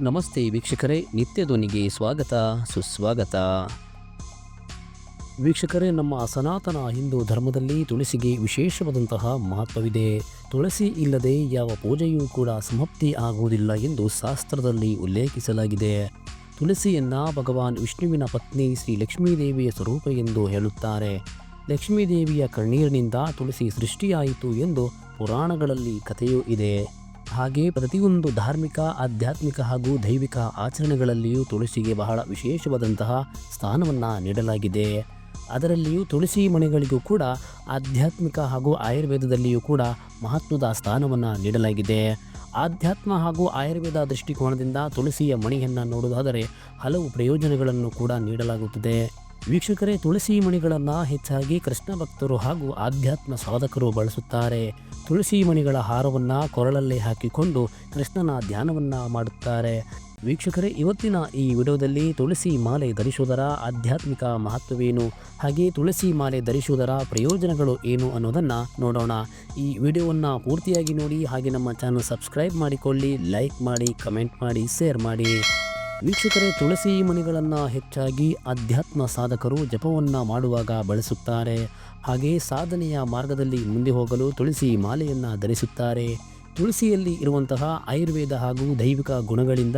ನಮಸ್ತೆ ವೀಕ್ಷಕರೇ, ನಿತ್ಯ ಧ್ವನಿಗೆ ಸ್ವಾಗತ, ಸುಸ್ವಾಗತ. ವೀಕ್ಷಕರೇ, ನಮ್ಮ ಸನಾತನ ಹಿಂದೂ ಧರ್ಮದಲ್ಲಿ ತುಳಸಿಗೆ ವಿಶೇಷವಾದಂತಹ ಮಹತ್ವವಿದೆ. ತುಳಸಿ ಇಲ್ಲದೆ ಯಾವ ಪೂಜೆಯೂ ಕೂಡ ಸಮಾಪ್ತಿ ಆಗುವುದಿಲ್ಲ ಎಂದು ಶಾಸ್ತ್ರದಲ್ಲಿ ಉಲ್ಲೇಖಿಸಲಾಗಿದೆ. ತುಳಸಿಯನ್ನು ಭಗವಾನ್ ವಿಷ್ಣುವಿನ ಪತ್ನಿ ಶ್ರೀ ಲಕ್ಷ್ಮೀದೇವಿಯ ಸ್ವರೂಪ ಎಂದು ಹೇಳುತ್ತಾರೆ. ಲಕ್ಷ್ಮೀದೇವಿಯ ಕಣ್ಣೀರಿನಿಂದ ತುಳಸಿ ಸೃಷ್ಟಿಯಾಯಿತು ಎಂದು ಪುರಾಣಗಳಲ್ಲಿ ಕಥೆಯೂ ಇದೆ. ಹಾಗೆ ಪ್ರತಿಯೊಂದು ಧಾರ್ಮಿಕ, ಆಧ್ಯಾತ್ಮಿಕ ಹಾಗೂ ದೈವಿಕ ಆಚರಣೆಗಳಲ್ಲಿಯೂ ತುಳಸಿಗೆ ಬಹಳ ವಿಶೇಷವಾದಂತಹ ಸ್ಥಾನವನ್ನು ನೀಡಲಾಗಿದೆ. ಅದರಲ್ಲಿಯೂ ತುಳಸಿ ಮನೆಗಳಿಗೂ ಕೂಡ ಆಧ್ಯಾತ್ಮಿಕ ಹಾಗೂ ಆಯುರ್ವೇದದಲ್ಲಿಯೂ ಕೂಡ ಮಹತ್ವದ ಸ್ಥಾನವನ್ನು ನೀಡಲಾಗಿದೆ. ಆಧ್ಯಾತ್ಮ ಹಾಗೂ ಆಯುರ್ವೇದ ದೃಷ್ಟಿಕೋನದಿಂದ ತುಳಸಿಯ ಮಣಿಯನ್ನು ನೋಡುವುದಾದರೆ ಹಲವು ಪ್ರಯೋಜನಗಳನ್ನು ಕೂಡ ನೀಡಲಾಗುತ್ತದೆ. ವೀಕ್ಷಕರೇ, ತುಳಸಿ ಮಣಿಗಳನ್ನು ಹೆಚ್ಚಾಗಿ ಕೃಷ್ಣ ಭಕ್ತರು ಹಾಗೂ ಆಧ್ಯಾತ್ಮ ಸಾಧಕರು ಬಳಸುತ್ತಾರೆ. ತುಳಸಿ ಮಣಿಗಳ ಹಾರವನ್ನು ಕೊರಳಲ್ಲಿ ಹಾಕಿಕೊಂಡು ಕೃಷ್ಣನ ಧ್ಯಾನವನ್ನು ಮಾಡುತ್ತಾರೆ. ವೀಕ್ಷಕರೇ, ಇವತ್ತಿನ ಈ ವಿಡಿಯೋದಲ್ಲಿ ತುಳಸಿ ಮಾಲೆ ಧರಿಸುವುದರ ಆಧ್ಯಾತ್ಮಿಕ ಮಹತ್ವವೇನು? ಹಾಗೆ ತುಳಸಿ ಮಾಲೆ ಧರಿಸುವುದರ ಪ್ರಯೋಜನಗಳು ಏನು ಅನ್ನೋದನ್ನು ನೋಡೋಣ. ಈ ವಿಡಿಯೋವನ್ನು ಪೂರ್ತಿಯಾಗಿ ನೋಡಿ, ಹಾಗೆ ನಮ್ಮ ಚಾನಲ್ ಸಬ್ಸ್ಕ್ರೈಬ್ ಮಾಡಿಕೊಳ್ಳಿ, ಲೈಕ್ ಮಾಡಿ, ಕಮೆಂಟ್ ಮಾಡಿ, ಶೇರ್ ಮಾಡಿ. ವೀಕ್ಷಕರೇ, ತುಳಸಿ ಮಣಿಗಳನ್ನು ಹೆಚ್ಚಾಗಿ ಅಧ್ಯಾತ್ಮ ಸಾಧಕರು ಜಪವನ್ನು ಮಾಡುವಾಗ ಬಳಸುತ್ತಾರೆ. ಹಾಗೆಯೇ ಸಾಧನೆಯ ಮಾರ್ಗದಲ್ಲಿ ಮುಂದೆ ಹೋಗಲು ತುಳಸಿ ಮಾಲೆಯನ್ನು ಧರಿಸುತ್ತಾರೆ. ತುಳಸಿಯಲ್ಲಿ ಇರುವಂತಹ ಆಯುರ್ವೇದ ಹಾಗೂ ದೈವಿಕ ಗುಣಗಳಿಂದ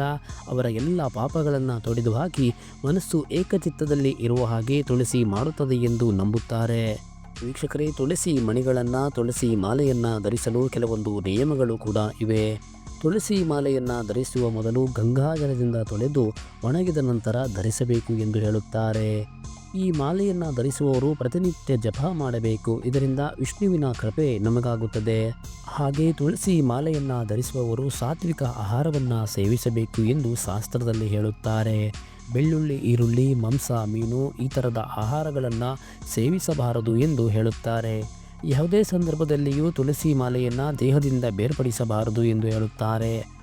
ಅವರ ಎಲ್ಲ ಪಾಪಗಳನ್ನು ತೊಡೆದು ಹಾಕಿ ಮನಸ್ಸು ಏಕಚಿತ್ತದಲ್ಲಿ ಇರುವ ಹಾಗೆ ತುಳಸಿ ಮಾಡುತ್ತದೆ ಎಂದು ನಂಬುತ್ತಾರೆ. ವೀಕ್ಷಕರೇ, ತುಳಸಿ ಮಣಿಗಳನ್ನು, ತುಳಸಿ ಮಾಲೆಯನ್ನು ಧರಿಸಲು ಕೆಲವೊಂದು ನಿಯಮಗಳು ಕೂಡ ಇವೆ. ತುಳಸಿ ಮಾಲೆಯನ್ನು ಧರಿಸುವ ಮೊದಲು ಗಂಗಾಜಲದಿಂದ ತೊಳೆದು ಒಣಗಿದ ನಂತರ ಧರಿಸಬೇಕು ಎಂದು ಹೇಳುತ್ತಾರೆ. ಈ ಮಾಲೆಯನ್ನು ಧರಿಸುವವರು ಪ್ರತಿನಿತ್ಯ ಜಪ ಮಾಡಬೇಕು. ಇದರಿಂದ ವಿಷ್ಣುವಿನ ಕೃಪೆ ನಮಗಾಗುತ್ತದೆ. ಹಾಗೆ ತುಳಸಿ ಮಾಲೆಯನ್ನು ಧರಿಸುವವರು ಸಾತ್ವಿಕ ಆಹಾರವನ್ನು ಸೇವಿಸಬೇಕು ಎಂದು ಶಾಸ್ತ್ರದಲ್ಲಿ ಹೇಳುತ್ತಾರೆ. ಬೆಳ್ಳುಳ್ಳಿ, ಈರುಳ್ಳಿ, ಮಾಂಸ, ಮೀನು ಈ ಥರದ ಆಹಾರಗಳನ್ನು ಸೇವಿಸಬಾರದು ಎಂದು ಹೇಳುತ್ತಾರೆ. ಯಾವುದೇ ಸಂದರ್ಭದಲ್ಲಿಯೂ ತುಳಸಿ ಮಾಲೆಯನ್ನು ದೇಹದಿಂದ ಬೇರ್ಪಡಿಸಬಾರದು ಎಂದು ಹೇಳುತ್ತಾರೆ.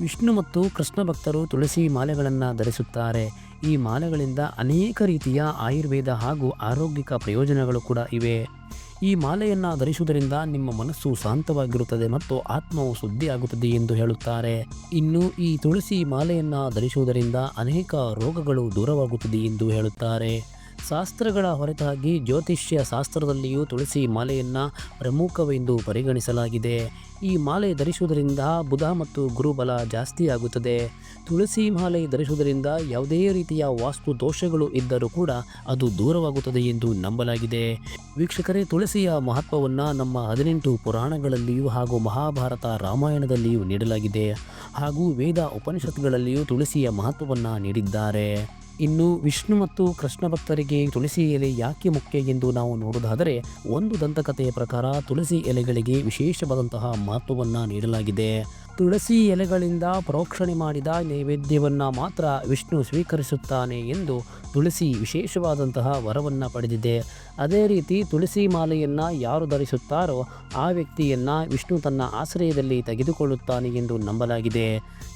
ವಿಷ್ಣು ಮತ್ತು ಕೃಷ್ಣ ಭಕ್ತರು ತುಳಸಿ ಮಾಲೆಗಳನ್ನು ಧರಿಸುತ್ತಾರೆ. ಈ ಮಾಲೆಗಳಿಂದ ಅನೇಕ ರೀತಿಯ ಆಯುರ್ವೇದ ಹಾಗೂ ಆರೋಗ್ಯಕ ಪ್ರಯೋಜನಗಳು ಕೂಡ ಇವೆ. ಈ ಮಾಲೆಯನ್ನು ಧರಿಸುವುದರಿಂದ ನಿಮ್ಮ ಮನಸ್ಸು ಶಾಂತವಾಗಿರುತ್ತದೆ ಮತ್ತು ಆತ್ಮವು ಶುದ್ಧಿಯಾಗುತ್ತದೆ ಎಂದು ಹೇಳುತ್ತಾರೆ. ಇನ್ನು ಈ ತುಳಸಿ ಮಾಲೆಯನ್ನು ಧರಿಸುವುದರಿಂದ ಅನೇಕ ರೋಗಗಳು ದೂರವಾಗುತ್ತದೆ ಎಂದು ಹೇಳುತ್ತಾರೆ. ಶಾಸ್ತ್ರಗಳ ಹೊರತಾಗಿ ಜ್ಯೋತಿಷ್ಯ ಶಾಸ್ತ್ರದಲ್ಲಿಯೂ ತುಳಸಿ ಮಾಲೆಯನ್ನು ಪ್ರಮುಖವೆಂದು ಪರಿಗಣಿಸಲಾಗಿದೆ. ಈ ಮಾಲೆ ಧರಿಸುವುದರಿಂದ ಬುಧ ಮತ್ತು ಗುರುಬಲ ಜಾಸ್ತಿಯಾಗುತ್ತದೆ ತುಳಸಿ ಮಾಲೆ ಧರಿಸುವುದರಿಂದ ಯಾವುದೇ ರೀತಿಯ ವಾಸ್ತು ದೋಷಗಳು ಇದ್ದರೂ ಕೂಡ ಅದು ದೂರವಾಗುತ್ತದೆ ಎಂದು ನಂಬಲಾಗಿದೆ. ವೀಕ್ಷಕರೇ, ತುಳಸಿಯ ಮಹತ್ವವನ್ನು ನಮ್ಮ ಹದಿನೆಂಟು ಪುರಾಣಗಳಲ್ಲಿಯೂ ಹಾಗೂ ಮಹಾಭಾರತ ರಾಮಾಯಣದಲ್ಲಿಯೂ ನೀಡಲಾಗಿದೆ. ಹಾಗೂ ವೇದ ಉಪನಿಷತ್ತುಗಳಲ್ಲಿಯೂ ತುಳಸಿಯ ಮಹತ್ವವನ್ನು ನೀಡಿದ್ದಾರೆ. ಇನ್ನು ವಿಷ್ಣು ಮತ್ತು ಕೃಷ್ಣ ಭಕ್ತರಿಗೆ ತುಳಸಿ ಎಲೆ ಯಾಕೆ ಮುಖ್ಯ ಎಂದು ನಾವು ನೋಡುವುದಾದರೆ, ಒಂದು ದಂತಕಥೆಯ ಪ್ರಕಾರ ತುಳಸಿ ಎಲೆಗಳಿಗೆ ವಿಶೇಷವಾದಂತಹ ಮಹತ್ವವನ್ನು ನೀಡಲಾಗಿದೆ. ತುಳಸಿ ಎಲೆಗಳಿಂದ ಪ್ರೋಕ್ಷಣೆ ಮಾಡಿದ ನೈವೇದ್ಯವನ್ನು ಮಾತ್ರ ವಿಷ್ಣು ಸ್ವೀಕರಿಸುತ್ತಾನೆ ಎಂದು ತುಳಸಿ ವಿಶೇಷವಾದಂತಹ ವರವನ್ನು ಪಡೆದಿದೆ. ಅದೇ ರೀತಿ ತುಳಸಿ ಮಾಲೆಯನ್ನು ಯಾರು ಧರಿಸುತ್ತಾರೋ ಆ ವ್ಯಕ್ತಿಯನ್ನು ವಿಷ್ಣು ತನ್ನ ಆಶ್ರಯದಲ್ಲಿ ತೆಗೆದುಕೊಳ್ಳುತ್ತಾನೆ ಎಂದು ನಂಬಲಾಗಿದೆ.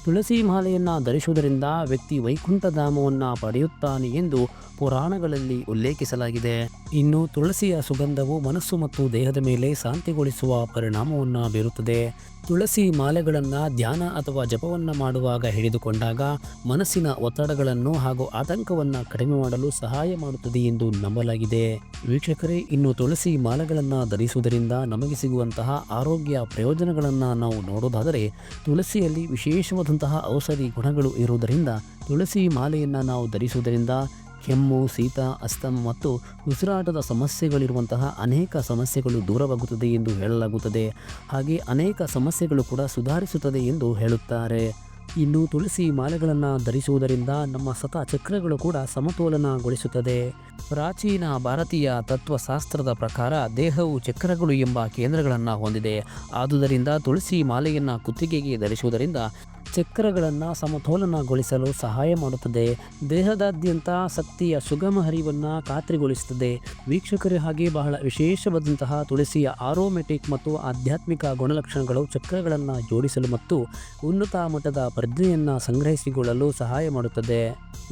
ತುಳಸಿ ಮಾಲೆಯನ್ನು ಧರಿಸುವುದರಿಂದ ವ್ಯಕ್ತಿ ವೈಕುಂಠಧಾಮವನ್ನು ಪಡೆಯುತ್ತಾನೆ ಎಂದು ಪುರಾಣಗಳಲ್ಲಿ ಉಲ್ಲೇಖಿಸಲಾಗಿದೆ. ಇನ್ನು ತುಳಸಿಯ ಸುಗಂಧವು ಮನಸ್ಸು ಮತ್ತು ದೇಹದ ಮೇಲೆ ಶಾಂತಿಗೊಳಿಸುವ ಪರಿಣಾಮವನ್ನು ಬೀರುತ್ತದೆ. ತುಳಸಿ ಮಾಲೆಗಳನ್ನು ಧ್ಯಾನ ಅಥವಾ ಜಪವನ್ನು ಮಾಡುವಾಗ ಹಿಡಿದುಕೊಂಡಾಗ ಮನಸ್ಸಿನ ಒತ್ತಡಗಳನ್ನು ಹಾಗೂ ಆತಂಕವನ್ನು ಕಡಿಮೆ ಮಾಡಲು ಸಹಾಯ ಮಾಡುತ್ತದೆ ಎಂದು ನಂಬಲಾಗಿದೆ. ವೀಕ್ಷಕರೇ, ಇನ್ನು ತುಳಸಿ ಮಾಲೆಗಳನ್ನು ಧರಿಸುವುದರಿಂದ ನಮಗೆ ಸಿಗುವಂತಹ ಆರೋಗ್ಯ ಪ್ರಯೋಜನಗಳನ್ನು ನಾವು ನೋಡೋದಾದರೆ ತುಳಸಿಯಲ್ಲಿ ವಿಶೇಷವಾದಂತಹ ಔಷಧಿ ಗುಣಗಳು ಇರುವುದರಿಂದ ತುಳಸಿ ಮಾಲೆಯನ್ನು ನಾವು ಧರಿಸುವುದರಿಂದ ಕೆಮ್ಮು, ಶೀತ, ಅಸ್ತಮ ಮತ್ತು ಉಸಿರಾಟದ ಸಮಸ್ಯೆಗಳಿರುವಂತಹ ಅನೇಕ ಸಮಸ್ಯೆಗಳು ದೂರವಾಗುತ್ತದೆ ಎಂದು ಹೇಳಲಾಗುತ್ತದೆ. ಹಾಗೆ ಅನೇಕ ಸಮಸ್ಯೆಗಳು ಕೂಡ ಸುಧಾರಿಸುತ್ತದೆ ಎಂದು ಹೇಳುತ್ತಾರೆ. ಇನ್ನು ತುಳಸಿ ಮಾಲೆಗಳನ್ನು ಧರಿಸುವುದರಿಂದ ನಮ್ಮ ಸತ ಚಕ್ರಗಳು ಕೂಡ ಸಮತೋಲನಗೊಳಿಸುತ್ತದೆ. ಪ್ರಾಚೀನ ಭಾರತೀಯ ತತ್ವಶಾಸ್ತ್ರದ ಪ್ರಕಾರ ದೇಹವು ಚಕ್ರಗಳು ಎಂಬ ಕೇಂದ್ರಗಳನ್ನು ಹೊಂದಿದೆ. ಆದುದರಿಂದ ತುಳಸಿ ಮಾಲೆಯನ್ನು ಕುತ್ತಿಗೆಗೆ ಧರಿಸುವುದರಿಂದ ಚಕ್ರಗಳನ್ನು ಸಮತೋಲನಗೊಳಿಸಲು ಸಹಾಯ ಮಾಡುತ್ತದೆ. ದೇಹದಾದ್ಯಂತ ಶಕ್ತಿಯ ಸುಗಮ ಹರಿವನ್ನು ಖಾತ್ರಿಗೊಳಿಸುತ್ತದೆ. ವೀಕ್ಷಕರೇ ಹಾಗೆ ಬಹಳ ವಿಶೇಷವಾದಂತಹ ತುಳಸಿಯ ಆರೋಮೆಟಿಕ್ ಮತ್ತು ಆಧ್ಯಾತ್ಮಿಕ ಗುಣಲಕ್ಷಣಗಳು ಚಕ್ರಗಳನ್ನು ಜೋಡಿಸಲು ಮತ್ತು ಉನ್ನತ ಮಟ್ಟದ ಪ್ರಜ್ಞೆಯನ್ನು ಸಂಗ್ರಹಿಸಿಕೊಳ್ಳಲು ಸಹಾಯ ಮಾಡುತ್ತದೆ.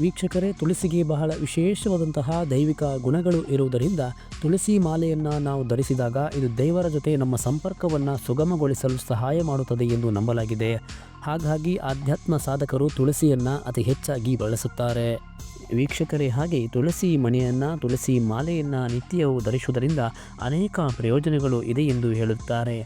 ವೀಕ್ಷಕರೇ, ತುಳಸಿಗೆ ಬಹಳ ವಿಶೇಷವಾದಂತಹ ದೈವಿಕ ಗುಣಗಳು ಇರುವುದರಿಂದ ತುಳಸಿ ಮಾಲೆಯನ್ನು ನಾವು ಧರಿಸಿದಾಗ ಇದು ದೇವರ ಜೊತೆ ನಮ್ಮ ಸಂಪರ್ಕವನ್ನು ಸುಗಮಗೊಳಿಸಲು ಸಹಾಯ ಮಾಡುತ್ತದೆ ಎಂದು ನಂಬಲಾಗಿದೆ. ಹಾಗಾಗಿ ಆಧ್ಯಾತ್ಮ ಸಾಧಕರು ತುಳಸಿಯನ್ನು ಅತಿ ಹೆಚ್ಚಾಗಿ ಬಳಸುತ್ತಾರೆ. ವೀಕ್ಷಕರೇ, ಹಾಗೆ ತುಳಸಿ ಮಣಿಯನ್ನು ತುಳಸಿ ಮಾಲೆಯನ್ನು ನಿತ್ಯವೂ ಧರಿಸುವುದರಿಂದ ಅನೇಕ ಪ್ರಯೋಜನಗಳು ಇದೆ ಎಂದು ಹೇಳುತ್ತಾರೆ.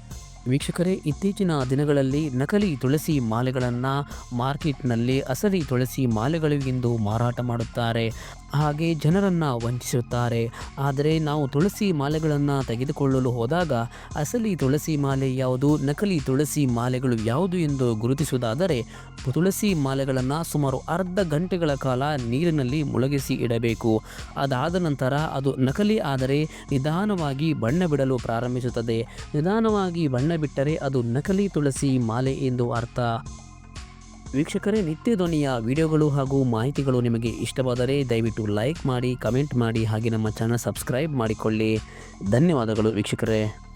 ವೀಕ್ಷಕರೇ, ಇತ್ತೀಚಿನ ದಿನಗಳಲ್ಲಿ ನಕಲಿ ತುಳಸಿ ಮಾಲೆಗಳನ್ನು ಮಾರ್ಕೆಟ್ನಲ್ಲಿ ಅಸಲಿ ತುಳಸಿ ಮಾಲೆಗಳು ಎಂದು ಮಾರಾಟ ಮಾಡುತ್ತಾರೆ. ಹಾಗೆ ಜನರನ್ನು ವಂಚಿಸುತ್ತಾರೆ. ಆದರೆ ನಾವು ತುಳಸಿ ಮಾಲೆಗಳನ್ನು ತೆಗೆದುಕೊಳ್ಳಲು ಹೋದಾಗ ಅಸಲಿ ತುಳಸಿ ಮಾಲೆ ಯಾವುದು, ನಕಲಿ ತುಳಸಿ ಮಾಲೆಗಳು ಯಾವುದು ಎಂದು ಗುರುತಿಸುವುದಾದರೆ ತುಳಸಿ ಮಾಲೆಗಳನ್ನು ಸುಮಾರು ಅರ್ಧ ಗಂಟೆಗಳ ಕಾಲ ನೀರಿನಲ್ಲಿ ಮುಳುಗಿಸಿ ಇಡಬೇಕು. ಅದಾದ ನಂತರ ಅದು ನಕಲಿ ಆದರೆ ನಿಧಾನವಾಗಿ ಬಣ್ಣ ಬಿಡಲು ಪ್ರಾರಂಭಿಸುತ್ತದೆ. ನಿಧಾನವಾಗಿ ಬಣ್ಣ ಬಿಟ್ಟರೆ ಅದು ನಕಲಿ ತುಳಸಿ ಮಾಲೆ ಎಂದು ಅರ್ಥ. ವೀಕ್ಷಕರೇ, ನಿತ್ಯ ಧ್ವನಿಯ ವಿಡಿಯೋಗಳು ಹಾಗೂ ಮಾಹಿತಿಗಳು ನಿಮಗೆ ಇಷ್ಟವಾದರೆ ದಯವಿಟ್ಟು ಲೈಕ್ ಮಾಡಿ, ಕಮೆಂಟ್ ಮಾಡಿ, ಹಾಗೆ ನಮ್ಮ ಚಾನಲ್ ಸಬ್ಸ್ಕ್ರೈಬ್ ಮಾಡಿಕೊಳ್ಳಿ. ಧನ್ಯವಾದಗಳು ವೀಕ್ಷಕರೇ.